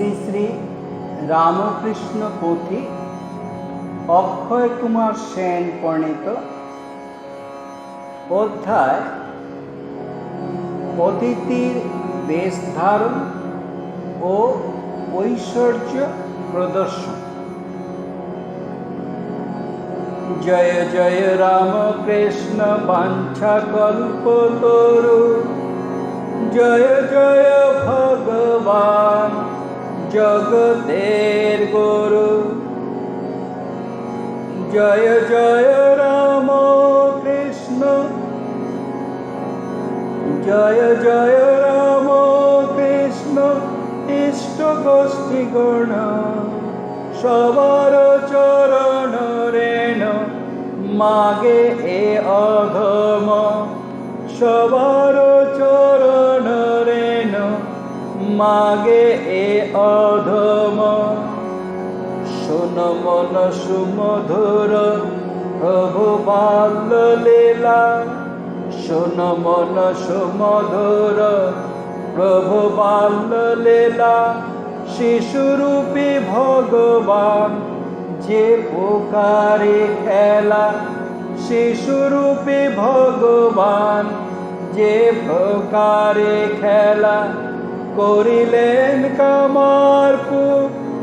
শ্রী শ্রী রামকৃষ্ণ পুঁথি অক্ষয় কুমার সেন প্রণীত অধ্যায় অতিথির বেশ ধারণ ও ঐশ্বর্য প্রদর্শন জয় জয় রাম কৃষ্ণ বাঞ্ছা কল্প তরু জয় জয় ভগবান। জগতের গুরু। জয় জয় রাম কৃষ্ণ। জয় জয় রাম কৃষ্ণ, ইষ্ট গোষ্ঠী গণ। সবার চরণ রেণ, মাগে এ অধম। সবার মাগে এ অধম। শোন মন সুমধুর, প্রভু বাল্য লীলা শোন মন সুমধুর, প্রভু বাল্য লীলা শিশুরূপী ভগবান, যে পুকারে খেলা। শিশুরূপী ভগবান, যে প্রকারে খেলা। করিলেন কামার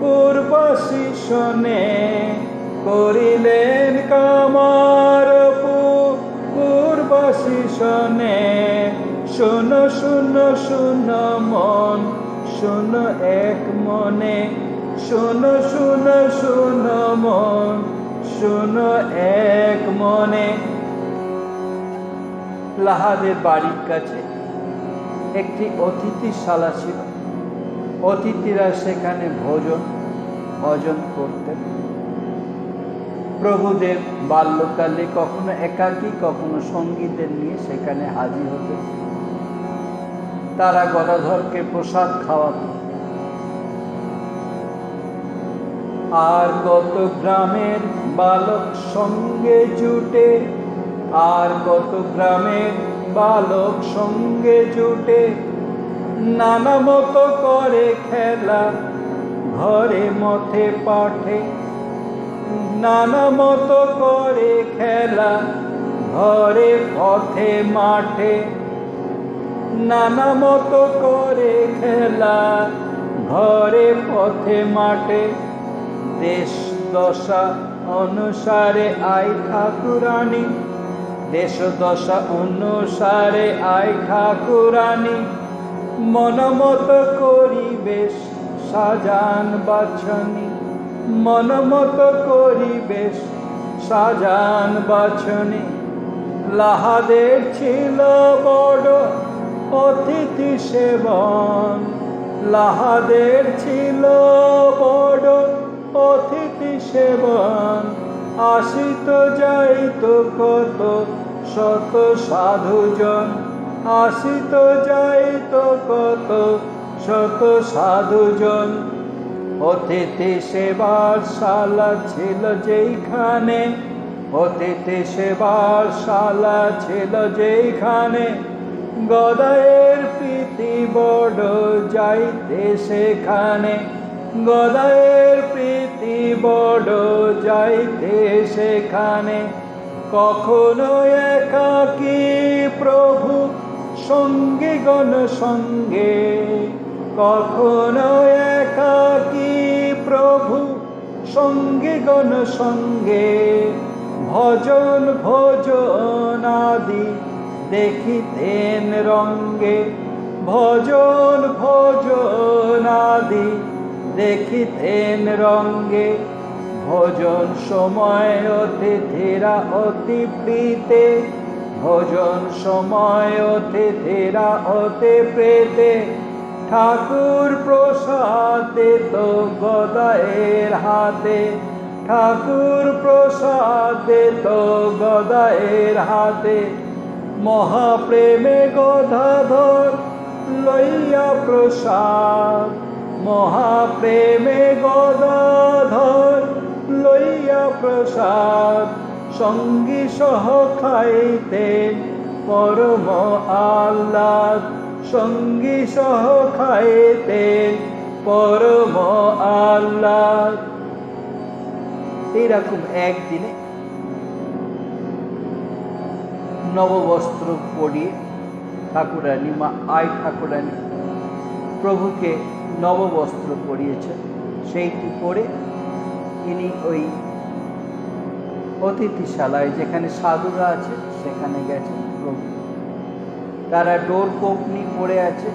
পূর্বাসী শোনে করিলেন কামার পূর্বাসী শোনে শোন শোন শোন মন, শোন এক মনে। শোন শোন শোন মন, শোন এক মনে। লাহাদের বাড়ির কাছে একটি অতিথিশালা ছিল। অতিথিরা সেখানে ভোজন, ভজন করতেন প্রভুদেব বাল্যকালে কখনো একাকী, কখনো সঙ্গীদের নিয়ে সেখানে হাজির হতেন তারা গদাধরকে প্রসাদ খাওয়াত। আর কত গ্রামের বালক সঙ্গে জুটে, আর কত গ্রামের বালক সঙ্গে জুটে, নানা মতো করে খেলা, ঘরে মথে পাঠে, নানা মতো করে খেলা, ঘরে পথে মাঠে, নানা মতো করে খেলা, ঘরে পথে মাঠে। দেশ দশা অনুসারে আই ঠাকুরানী দেশ দশা অনুসারে আই ঠাকুরানী, মনমত করিবেশ সাজান বাছনি। মনমত করিবেশ সাজান বাছনি। লাহাদের ছিল বড় অতিথি সেবন। লাহাদের ছিল বড় অতিথি সেবন। আসিত যাইত কত শত সাধুজন, আসিত যাইত কত শত সাধুজন। অতিথি সেবার শালা ছিল যেইখানে, অতিথি সেবার শালা ছিল যেইখানে। গদায়ের প্রীতি বড় যাইতে সেখানে। গদায়ের প্রীতি বড় যাইতে সেখানে। কখনো একাকী প্রভু সঙ্গে গণ সঙ্গে। কখনো একাকী প্রভু সঙ্গে গণ সঙ্গে। ভজন, ভোজন আদি দেখিতেন রঙ্গে। ভজন, ভোজন আদি দেখিতেন রঙ্গে ভোজন সময় অতিথিরা অতি প্রীতে ভোজন সময় অতিথিরা অতি প্রেতে ঠাকুর প্রসাদে তো গদায়ের হাতে, ঠাকুর প্রসাদে তো গদায়ের হাতে, মহাপ্রেমে গদাধর লইয়া প্রসাদ। মহাপ্রেমে গদাধর লইয়া প্রসাদ সঙ্গী সহ খাইতেন। পরম আহ্লাদ সঙ্গী সহ খাইতেন। পরম আল্লাহ এইরকম একদিনে নববস্ত্র পরিয়ে ঠাকুরানী, মা আই ঠাকুরানী, প্রভুকে নববস্ত্র পরিয়েছেন। সেইটি পরে তিনি ওই অতিথিশালায় যেখানে সাধুরা আছে, সেখানে গেছেন প্রভু। তারা ডোর কোপনি পড়ে আছে।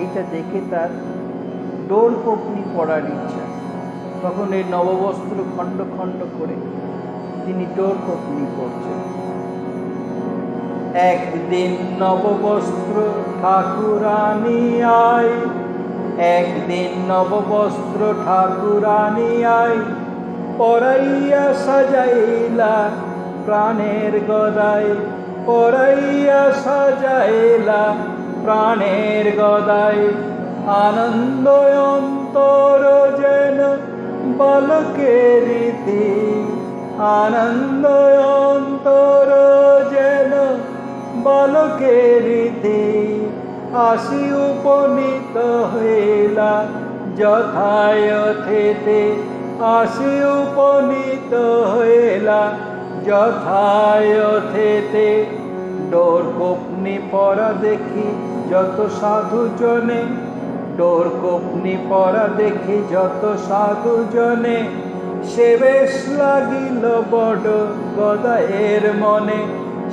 এইটা দেখে তার ডোর কোপনি পড়ার ইচ্ছা। তখন এই নববস্ত্র খণ্ড খণ্ড করে তিনি ডোর কোপনি পড়ছেন একদিন নববস্ত্র ঠাকুরানি আয় একদিন নববস্ত্র ঠাকুরানি আয় পরাইয়া সাজাইলা প্রাণের গদায় পরাইয়া সাজাইলা প্রাণের গদায় আনন্দ অন্তর যেন বালকের রীতি, আনন্দ অন্তর যেন বালকের রীতি। আসি উপনীত হইলা, যথায়থেতে আসি উপনীত হইলা, যথায়থেতে ডোর কোপনি পরা দেখি যত সাধু জনে ডোর কোপনি পরা দেখি যত সাধু জনে। সে বেশ লাগিল বড় গদায়ের মনে,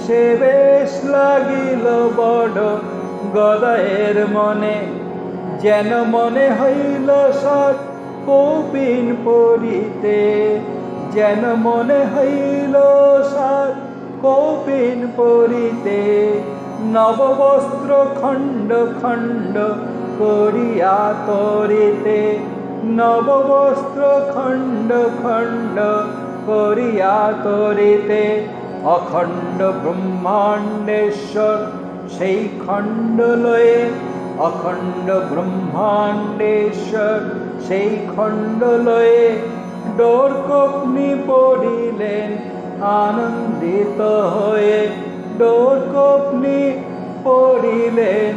সে বেশ লাগিল বড় গদায়ের মনে, যেন মনে হইল সৎ কৌপিন পরিতে, যেন মনে হইল সৎ কৌপিন পরিতে, নববস্ত্র খণ্ড খণ্ড করিয়া তরিতে, নববস্ত্র খণ্ড খণ্ড করিয়া তরিতে, অখণ্ড ব্রহ্মাণ্ডেশ্বর সেই খণ্ড লয়ে অখণ্ড ব্রহ্মাণ্ডেশ্বর সেই খণ্ড লয়ে ডোর কপনি পড়িলেন আনন্দিত হয়ে ডোর কপনি পড়িলেন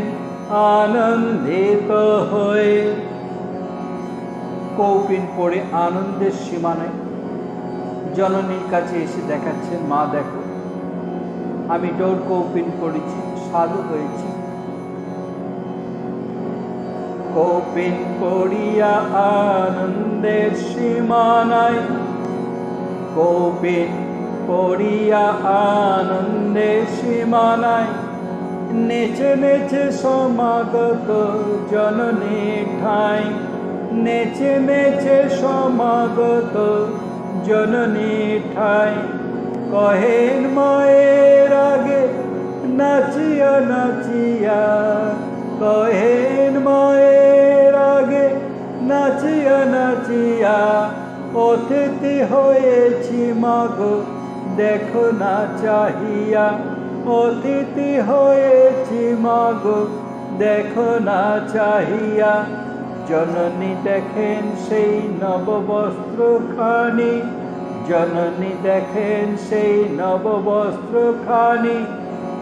আনন্দিত হয়ে। কৌপিন পড়ে আনন্দের সীমানায়। জননীর কাছে এসে দেখাচ্ছেন মা, দেখো, আমি ডোর কৌপিন করেছি সাধু হয়েছি। কৌপিন করিয়া আনন্দের সীমানায় কৌপিন করিয়া আনন্দের সীমানায় নেচে নেচে সমাগত জননী ঠাই, নেচে নেচে সমাগত জননী ঠাই। কহেন মায়ের নাচিয়া, কহেন মায়ের আগে, নাচিয়া নাচিয়া, অতিথি হয়েছি মাগো, দেখো না চাহিয়া, অতিথি হয়েছি মাগো, দেখো না চাহিয়া। জননী দেখেন সেই নববস্ত্র খানি জননী দেখেন সেই নববস্ত্র খানি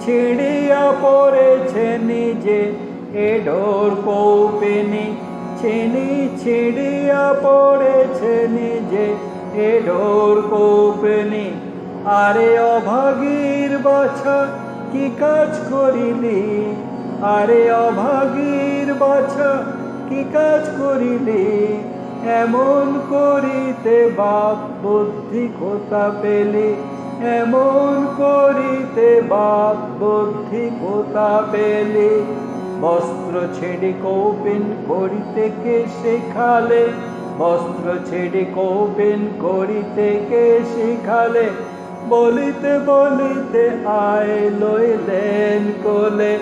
ছিড়িয়া পড়েছে নিজে, এ ডোর কৌপিনি। ছিনি ছিড়িয়া পড়েছে নিজে, এ ডোর কৌপিনি। আরে অভাগীর বাছা, কি কাজ করিলি? আরে অভাগীর বাছা, কি কাজ করিলি? এমন করিতে বাপ বুদ্ধি কোথা পেলি। এমন করিতে বাপ বুদ্ধি কোথা পেলি, বস্ত্র ছেড়ে কৌপিন করিতে কে শেখালে? বস্ত্র ছেড়ে কৌপিন করিতে কে শিখালে? বলিতে বলিতে আয় লইলেন কোলে,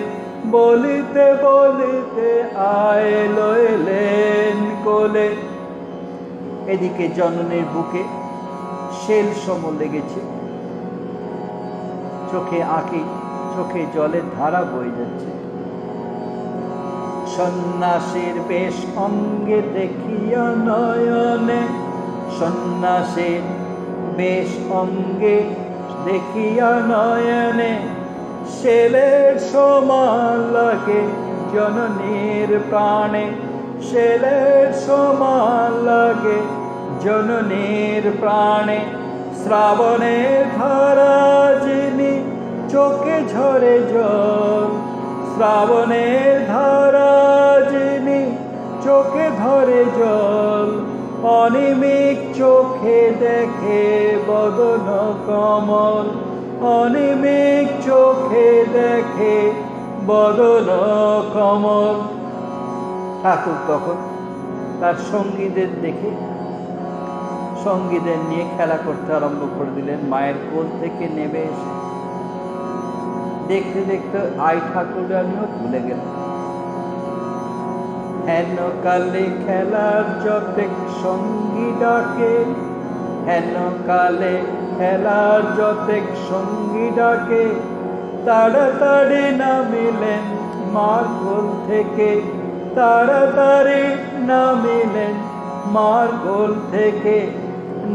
বলিতে বলিতে আয় লইলেন কোলে। এদিকে জননের বুকে শেল সম লেগেছে। চোখে আঁকি, চোখে জলের ধারা বয়ে যাচ্ছে। সন্ন্যাসীর বেশ অঙ্গে দেখিয়া নয়নে, সন্ন্যাসীর বেশ অঙ্গে দেখিয়া নয়নে ছেলের সমান লাগে জননীর প্রাণে ছেলের সমান লাগে জননীর প্রাণে। শ্রাবণের ধারা যিনি চোখে ঝরে জল। শ্রাবণের ধারা যিনি চোখে ধরে জল, অনিমিক চোখে দেখে বদন কমল। অনিমিক চোখে দেখে বদন কমল। ঠাকুর তখন তার সঙ্গীদের দেখে সঙ্গীদের নিয়ে খেলা করতে আরম্ভ করে দিলেন। মায়ের কোল থেকে নেমে এসে দেখতে দেখতে আই ঠাকুরানিও ভুলে গেলেন হেন কালে খেলার যতেক সঙ্গী ডাকে, হেন কালে খেলার যতেক সঙ্গী ডাকে। তাড়াতাড়ি নামিলেন কোল থেকে, তাড়াতাড়ি নামিলেন মার কোল থেকে।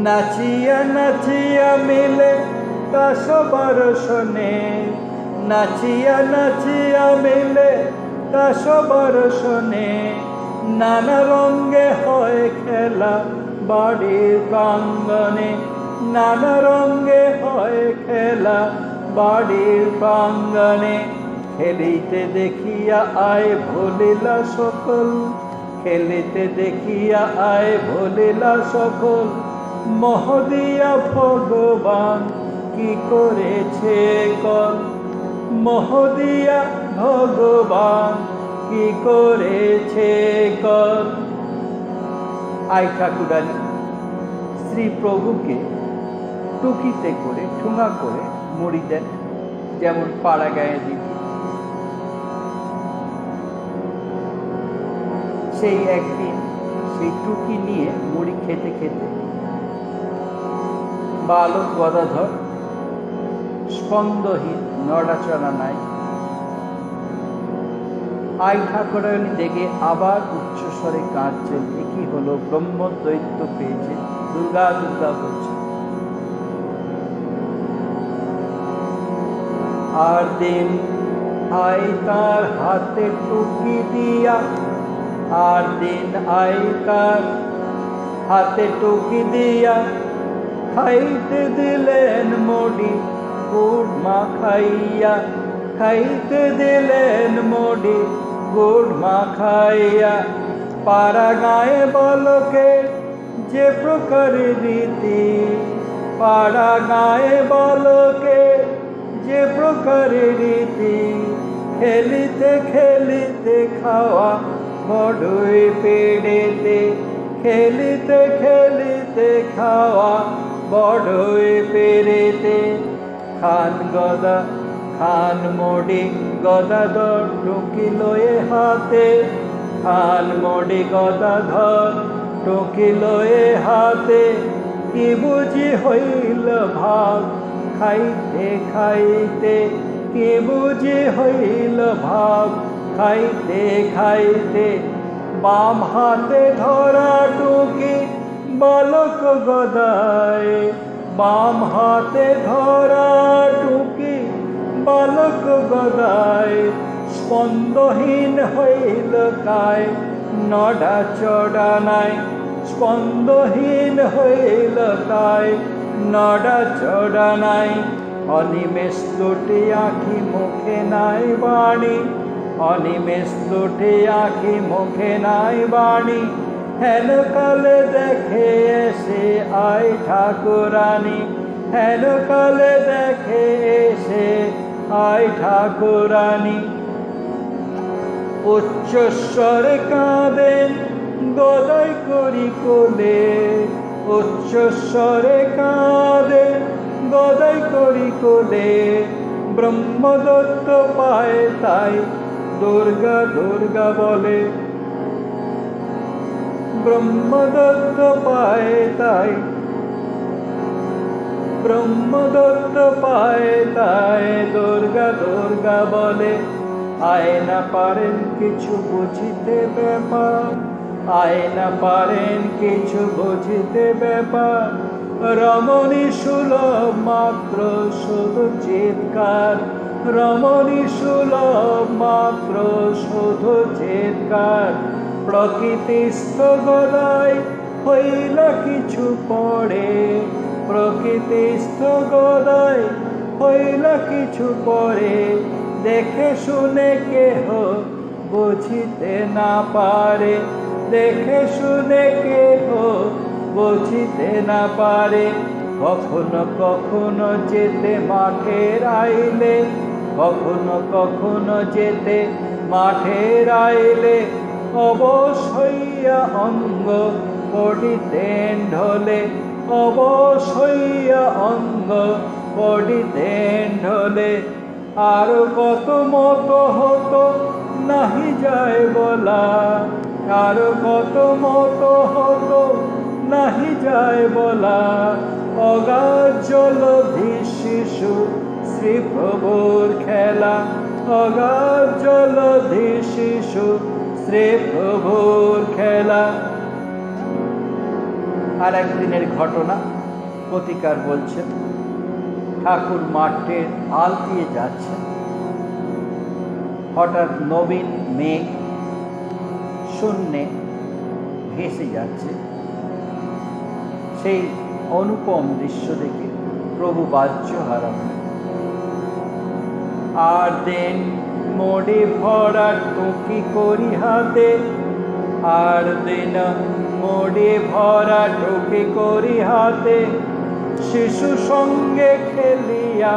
নাচিয়া নাচিয়া মিলে তা সবার শোনে। নাচিয়া নাচিয়া মিলে তা সবার শোনে। নানা রঙ্গে হয় খেলা বাড়ির প্রাঙ্গনে নানা রঙ্গে হয় খেলা বাড়ির প্রাঙ্গনে খেলিতে দেখিয়া আয় ভুলিলা সকল। খেলিতে দেখিয়া আয় ভুলিলা সকল। মহদিয়া ভগবান কি করেছে কল? মহদিয়া ভগবান কি করেছে কল আই ঠাকুরানী, শ্রী প্রভুকে টুকিতে করে, ঠুঙা করে মুড়ি দেন, যেমন পাড়া গায়ে দিদি সেই একদিন সেই টুকি নিয়ে মুড়ি খেতে খেতে বালক গদাধর স্পন্দহীন নড়াচড়া নাই। আই ঠাকুরানী দেখে আবার উচ্চস্বরে কাঁদছেন, এ কি হলো? ব্রহ্ম দৈত্য পেয়েছে, দুর্গা দুর্গা বলছে। আর দিন আই তার হাতে টুকি দিয়া, আর দিন আই তার হাতে টুকি দিয়া, খাইতে দিলেন মুড়ি। গুড় মাখাইয়া খাইতে দিলেন মুড়ি গুড় মাখাইয়া। পাড়া গায়ে বলকে যে প্রকার রীতি পাড়া গায়ে বলকে যে প্রকার রীতি, খেলিতে খেলিতে খাওয়া বড়ই পেড়েতে, খেলিতে খেলিতে খাওয়া বড়ই পেরেতে খান গদা, খান মোডি গদাধর টুকিলয়ে হাতে। খান মোডি গদাধর টুকিলয়ে হাতে। কি বুঝি হইল ভাগ খাইতে খাইতে? কি বুঝি হইল ভাগ খাইতে খাইতে? বাম হাতে ধরা টুকি, বালক গদায়। বাম হাতে ধরা টুকি গদায় স্পন্দহীন হইল কায় নডা চড়া নাই, স্পন্দহীন হইল তাই, নডা চড়া নাই। অনিমেষ দুটি আঁখি মুখে নাই বাণী, অনিমেষ দুটি আঁখি মুখে নাই বাণী। হেন কালে দেখে এসে আই ঠাকুরানী হেন কালে দেখে এসে আই ঠাকুরানী, উচ্চস্বরে কাঁদেন, গদাই করি কোলে। উচ্চস্বরে কাঁদে গদাই করি কোলে। ব্রহ্মদত্ত পায় তাই দুর্গা দুর্গা বলে। ব্রহ্মদত্ত পায় তাই ব্রহ্মদত্ত পায়, তাই দুর্গা দুর্গা বলে আয় না পারেন কিছু বুঝিতে ব্যাপার আয় না পারেন কিছু বুঝিতে ব্যাপার। রমণী সুলভ মাত্র শুধু চিৎকার, রমণী সুলভ মাত্র শুধু চেতকার প্রকৃতিস্থ গদায় হইল কিছু পড়ে প্রকৃতিস্থ গদায় হইল কিছু পরে। দেখে শুনে কেহ বুঝিতে না পারে। দেখে শুনে কেহ বুঝিতে না পারে। কখনো কখনো যেতে মাঠের আইলে, কখনো কখনো যেতে মাঠের আইলে অবশ্যইয়া অঙ্গ পড়িতেন ঢলে। অবশ্যইয়া অঙ্গ পড়িতেন ঢলে। আর কত মতো হতো, নাহি যায় বলা। আর কত মতো হতো, নাহি যায় বলা। অগাধ জলধি শিশু শ্রী প্রভুর খেলা। অগাধ জলধি শিশু শ্রী প্রভুর খেলা। আর একদিনের ঘটনা প্রতিকার বলছেন ঠাকুর মাঠের আল দিয়ে যাচ্ছেন হঠাৎ নবীন মেঘ শূন্যে ভেসে যাচ্ছে। সেই অনুপম দৃশ্য দেখে প্রভু বাহ্য হারান। আর দেন মোড়ে ভরা টুকি করি হাতে, আর দিন মোড়ে ভরা টুকি করি হাতে, শিশু সঙ্গে খেলিয়া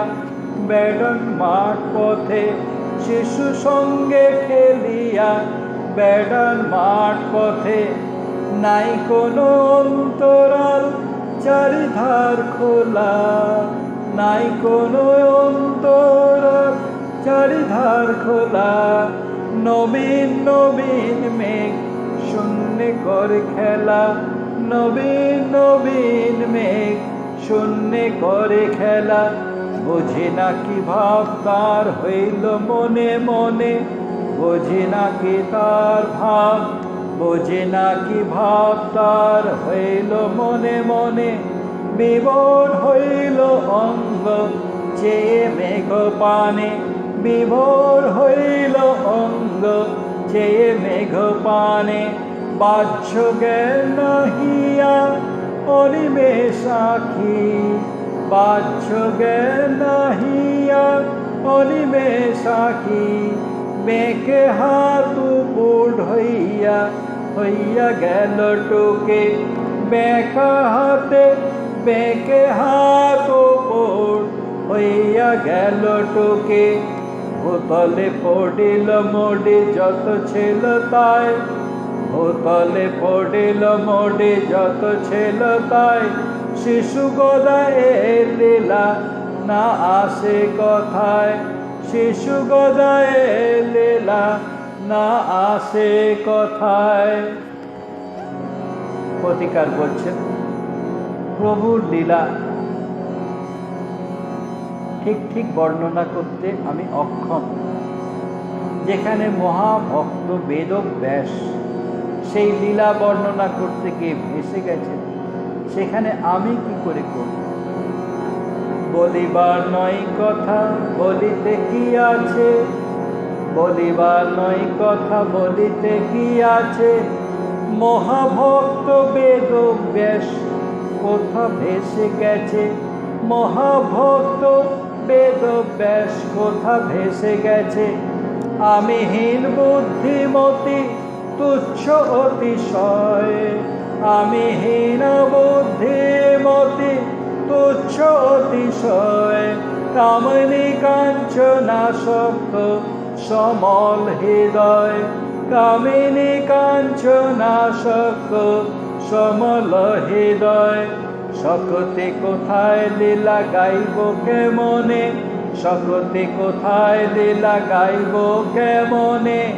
বেড়ন মাঠ পথে, শিশু সঙ্গে খেলিয়া বেড়ন মাঠ পথে। নাই কোনো অন্তরাল চারিধার খোলা, নাই কোনো অন্তরাল চারিধার খোলা। নবীন নবীন মেঘ শূন্য করে খেলা, নবীন নবীন মেঘ। শূন্য করে খেলা, বুঝি না কি ভাব তার হইল মনে মনে। বুঝি না কি তার ভাব, বুঝি না কি ভাব তার হইল মনে মনে। বিবর হইল অঙ্গ, চেয়ে মেঘ পানে। বিভোর হইল অঙ্গ চেয়ে মেঘ পানে বাহ্য জ্ঞান নাহিয়া অনিমেষ আখি বাহ্য জ্ঞান নাহিয়া অনিমেষ আখি বেঁকে হাত বুড হইয়া হইয়া গেল টোকে বেঁকা হাতে বেঁকে হাত বুড হইয়া গেল টোকে ভূতলে পড়িল মোডে, যত ছিল তাই। ভূতলে পড়িল মোডে, যত ছিল তাই। শিশু গদা এ লীলা না আসে কথায়। শিশু গদা এ লীলা না আসে কথায়। প্রতিকার করছেন। প্রভুর লীলা ঠিক ঠিক বর্ণনা করতে আমি অক্ষম। যেখানে মহাভক্ত বেদক ব্যাস সেই লীলা বর্ণনা করতে গিয়ে ভেসে গেছে, সেখানে আমি কি করে করব? বলিবার নয় কথা বলিতে কি আছে? বলিবার নয় কথা বলিতে কি আছে? মহাভক্ত বেদ ব্যাস কোথা ভেসে গেছে? মহাভক্ত বেদ ব্যাস কোথা ভেসে গেছে? আমি হীন বুদ্ধিমতি, তুচ্ছ অতিশয়। আমি হীন বুদ্ধিমতি, তুচ্ছ অতিশয়। কামনি কাঞ্চনা শক্ত সমল হৃদয়। কামিনী কাঞ্চনা শক্ত সমল হৃদয়। শকতে কোথায় লীলা গাইব কেমনে? শকতে কোথায় লীলা গাইব কেমনে?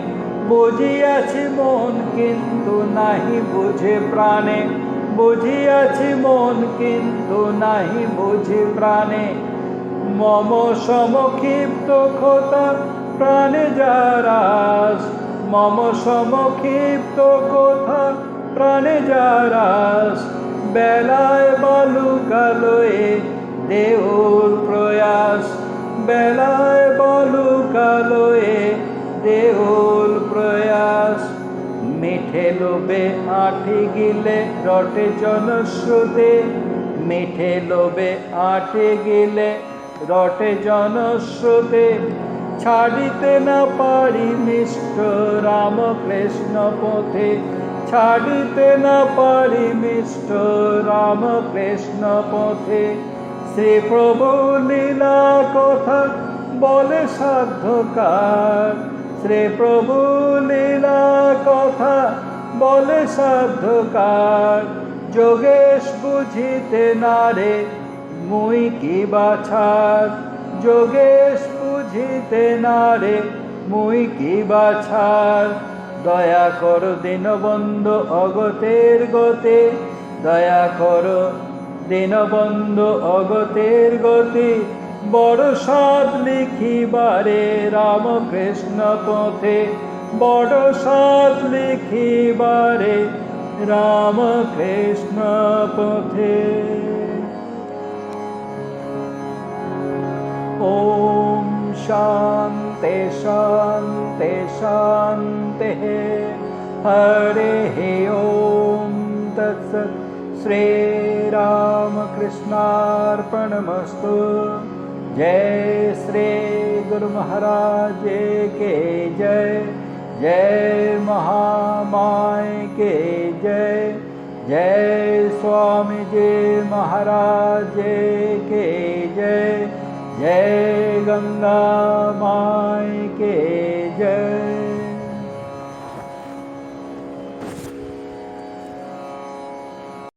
বুঝিয়াছি মন কিন্তু নাহি বুঝে প্রাণে। বুঝিয়াছি মন কিন্তু নাহি বুঝে প্রাণে। মম সমক্ষিপ্ত খোতা প্রাণে যারাস। মম সমক্ষিপ্ত কথা প্রাণে যারাস। বেলায় বালু কালোয়ে দেউর প্রয়াস। বেলায় বলু কালোয়ে দেউল প্রয়াস। মিঠে লোবে আঠি গিলে রটে জনশ্রুতে মিঠে লোবে আঠে গিলে রটে জনশ্রুতে ছাড়িতে না পারি মিষ্ট রামকৃষ্ণ পথে। ছাড়িতে না পারি মিষ্ট রামকৃষ্ণ পথে। শ্রী প্রভু লীলা কথা বলে সাধ্যকার। শ্রী প্রভু লীলা কথা বলে সাধ্যকার। যোগেশ বুঝিতে না রে, মুই কি বাছার যোগেশ বুঝিতে না রে, মুই কি বাছার দয়া কর দীনবন্ধু অগতের গতে। দয়া কর দীনবন্ধু অগতের গতি। বড় সাদ লিখিবারে রামকৃষ্ণ পথে। বড় সাদ লিখিবারে রামকৃষ্ণ পথে। ॐ शान्ते शान्ते शान्तिः। हरिः ॐ तत्सत् श्रीरामकृष्णार्पणमस्तु जय श्री गुरु महाराज के जय। जय महामाय के जय। जय स्वामी जी महाराज के जय જય ગંગા માય કે જય